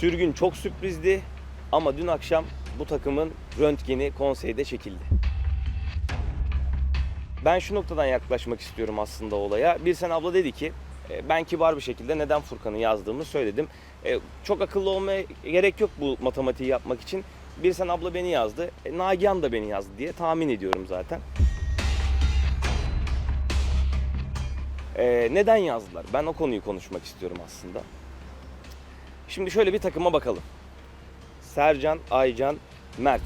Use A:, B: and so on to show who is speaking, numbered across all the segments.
A: Sürgün çok sürprizdi ama dün akşam bu takımın röntgeni konseyde çekildi. Ben şu noktadan yaklaşmak istiyorum aslında olaya. Bir sen abla dedi ki e, ben kibar bir şekilde neden Furkan'ı yazdığımı söyledim. E, Çok akıllı olmaya gerek yok bu matematiği yapmak için. Bir sen abla beni yazdı, e, Nagihan da beni yazdı diye tahmin ediyorum zaten. Neden yazdılar? Ben o konuyu konuşmak istiyorum aslında. Şimdi şöyle bir takıma bakalım. Sercan, Aycan, Mert.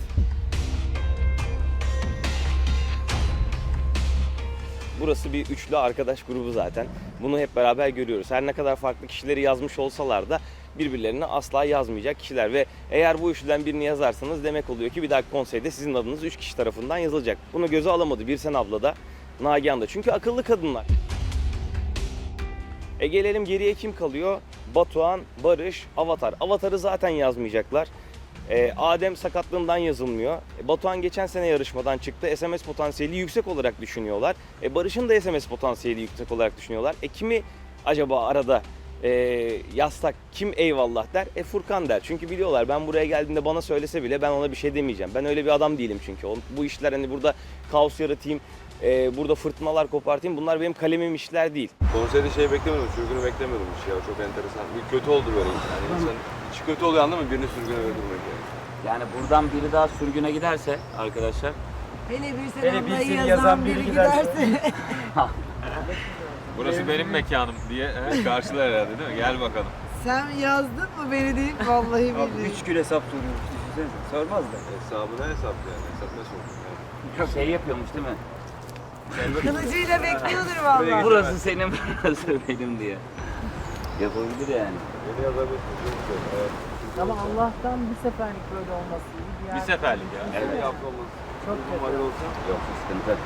A: Burası bir üçlü arkadaş grubu zaten. Bunu hep beraber görüyoruz. Her ne kadar farklı kişileri yazmış olsalar da birbirlerine asla yazmayacak kişiler ve eğer bu üçlüden birini yazarsanız demek oluyor ki bir dahaki konseyde sizin adınız üç kişi tarafından yazılacak. Bunu göze alamadı Birsen abla da, Nagihan da. Çünkü akıllı kadınlar. E gelelim geriye kim kalıyor? Batuhan, Barış, Avatar. Avatar'ı zaten yazmayacaklar. E, Adem sakatlığından yazılmıyor. E, Batuhan geçen sene yarışmadan çıktı. SMS potansiyeli yüksek olarak düşünüyorlar. E, Barış'ın da SMS potansiyeli yüksek olarak düşünüyorlar. E, kimi acaba arada e, yazsak kim eyvallah der? E Furkan der. Çünkü biliyorlar ben buraya geldiğimde bana söylese bile ben ona bir şey demeyeceğim. Ben öyle bir adam değilim çünkü. O- Bu işler hani burada kaos yaratayım, e, burada fırtınalar kopartayım bunlar benim kalemim işler değil.
B: Konserde şey beklemiyordum, sürgünü beklemiyordum hiç ya. Çok enteresan. Bir kötü oldu böyle. Yani insan içi kötü oluyor anladın mı? Birini sürgüne öldürmek yani.
C: Yani buradan biri daha sürgüne giderse arkadaşlar
D: Hele bir
E: Hele
D: sen
E: bir
D: ablayı
E: seni
D: yazan,
E: yazan
D: biri
E: biri
D: giderse.
F: Burası benim mekanım diye he, karşılar herhalde değil mi? Gel bakalım.
D: sen yazdın mı beni deyip vallahi
E: Abi
D: billahi.
E: 3 kilo hesap soruyormuş düşünsenize. Sormaz da.
B: Hesabı ne hesap yani? Hesap ne sorun?
C: şey yapıyormuş değil mi?
D: Kılıcıyla bekliyordur vallahi.
C: Burası senin, burası benim diye. Yapabilir yani.
B: Beni yazabilirsiniz. Evet.
G: Ama Allah'tan bir seferlik böyle olması iyi.
F: Bir
G: Yani
F: seferlik ya.
B: Evet. Yaptı olmaz.
G: Çok kötü.
C: Yok sıkıntı.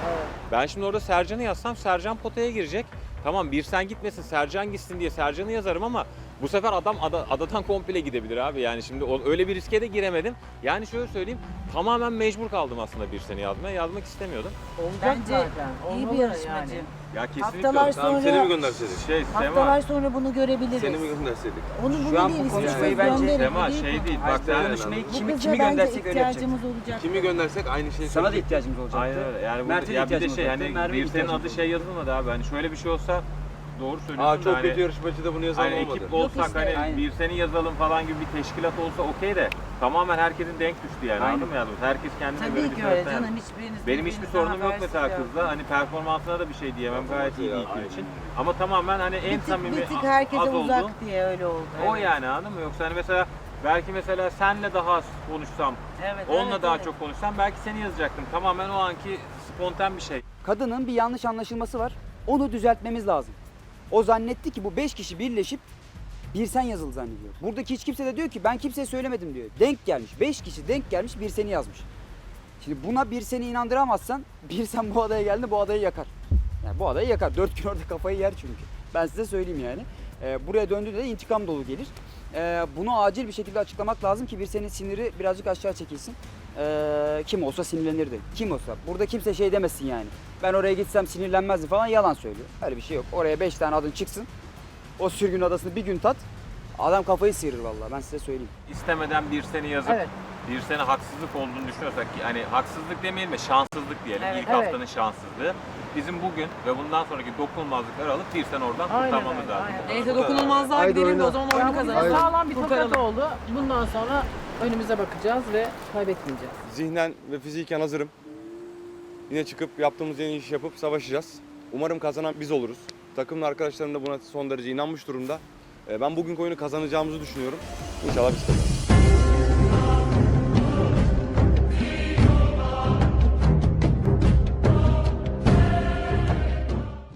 F: Ben şimdi orada Sercan'ı yazsam Sercan potaya girecek. Tamam bir sen gitmesin Sercan gitsin diye Sercan'ı yazarım ama bu sefer adam ada- adadan komple gidebilir abi. Yani şimdi o- öyle bir riske de giremedim. Yani şöyle söyleyeyim tamamen mecbur kaldım aslında bir seni yazmaya. Yazmak istemiyordum.
G: olacak
D: Bence
G: zaten.
D: iyi bir yarışmacı.
G: yani.
F: Ya kesinlikle.
D: Haftalar
B: Tamam
D: sonra
B: seni mi gönderseydik?
F: Şey
D: haftalar
F: Sema,
D: sonra bunu görebiliriz.
B: Seni mi gönderseydik?
D: Onu
E: Şu
D: bunu
E: an bu
D: değil,
E: konuşmayı bence-
D: gönderin,
F: Sema
D: bu
F: şey değil. Bak sen
E: konuşmayı
D: Bu
E: kimi,
D: kıza
E: kimi
D: bence
E: göndersek öyle yapacak.
D: ihtiyacımız olacak.
B: Kimi göndersek aynı şeyi
E: Sana da
B: söyleyecek.
E: ihtiyacımız olacaktı.
F: Aynen öyle. Yani bu,
E: Mert'e de
F: ya bir de
E: ihtiyacımız
F: şey
E: olacaktı,
F: hani
E: Merve'ye
F: bir senin
E: ihtiyacımız
F: adı şey yazılmadı abi. Hani şöyle bir şey olsa doğru söylüyorsun
B: Aa
F: da
B: çok
F: hani,
B: kötü yarışmacı da bunu yazan
F: Hani
B: olmadı.
F: ekip olsak
D: işte,
F: hani
E: aynen.
F: bir seni yazalım falan gibi bir teşkilat olsa okey de tamamen herkesin denk düştü yani
E: Aynen.
F: anladın mı yani? Herkes kendine göre
D: Tabii
F: bir
D: ki öyle canım hiçbiriniz
F: Benim hiçbir sorunum yok mesela
D: ya.
F: kızla. Hani performansına da bir şey diyemem. Gayet iyi ilk için. Ama tamamen hani en
D: Bir tık,
F: samimi
D: bir tık herkese
F: az
D: uzak diye öyle oldu.
F: O
D: evet.
F: yani anladın mı? Yoksa hani mesela belki mesela senle daha az konuşsam,
D: Evet,
F: onunla
D: evet,
F: daha
D: evet.
F: çok konuşsam belki seni yazacaktım. Tamamen o anki spontan bir şey.
H: kadının bir yanlış anlaşılması var. Onu düzeltmemiz lazım. O zannetti ki bu 5 kişi birleşip bir sen yazılı zannediyor. Buradaki hiç kimse de diyor ki ben kimseye söylemedim diyor. Denk gelmiş. 5 kişi denk gelmiş bir seni yazmış. Şimdi buna bir seni inandıramazsan bir sen bu adaya geldi bu adayı yakar. Yani bu adayı yakar. 4 gün orada kafayı yer çünkü. Ben size söyleyeyim yani. Ee, buraya döndüğünde de intikam dolu gelir. Ee, bunu acil bir şekilde açıklamak lazım ki bir senin siniri birazcık aşağı çekilsin. Ee, kim olsa sinirlenirdi. Kim olsa. Burada kimse şey demesin yani. Ben oraya gitsem sinirlenmezdim falan yalan söylüyor. Öyle bir şey yok. Oraya 5 tane adın çıksın. O sürgün adasını bir gün tat. Adam kafayı sıyırır vallahi ben size söyleyeyim.
F: İstemeden bir seni yazıp
G: Evet.
F: bir sene haksızlık olduğunu düşünüyorsak hani haksızlık demeyelim de şanssızlık diyelim.
D: Evet.
F: İlk
G: Evet.
F: haftanın şanssızlığı. Bizim bugün ve bundan sonraki dokunulmazlıkları alıp bir sene oradan
G: Aynen
F: kurtarmamız
G: öyle,
F: lazım.
G: aynen.
I: Neyse dokunulmazlığa
B: Haydi
I: gidelim de
B: oyna.
I: o zaman
G: Ya
I: oyunu
G: bu bize
I: kazanalım.
G: sağlam bir tokat oldu. Bundan sonra önümüze bakacağız ve kaybetmeyeceğiz.
J: Zihnen ve fiziken hazırım. Yine çıkıp yaptığımız en iyi işi yapıp savaşacağız. Umarım kazanan biz oluruz. Takımın arkadaşlarım da buna son derece inanmış durumda. Ee, Ben bugün oyunu kazanacağımızı düşünüyorum. İnşallah biz kazanırız.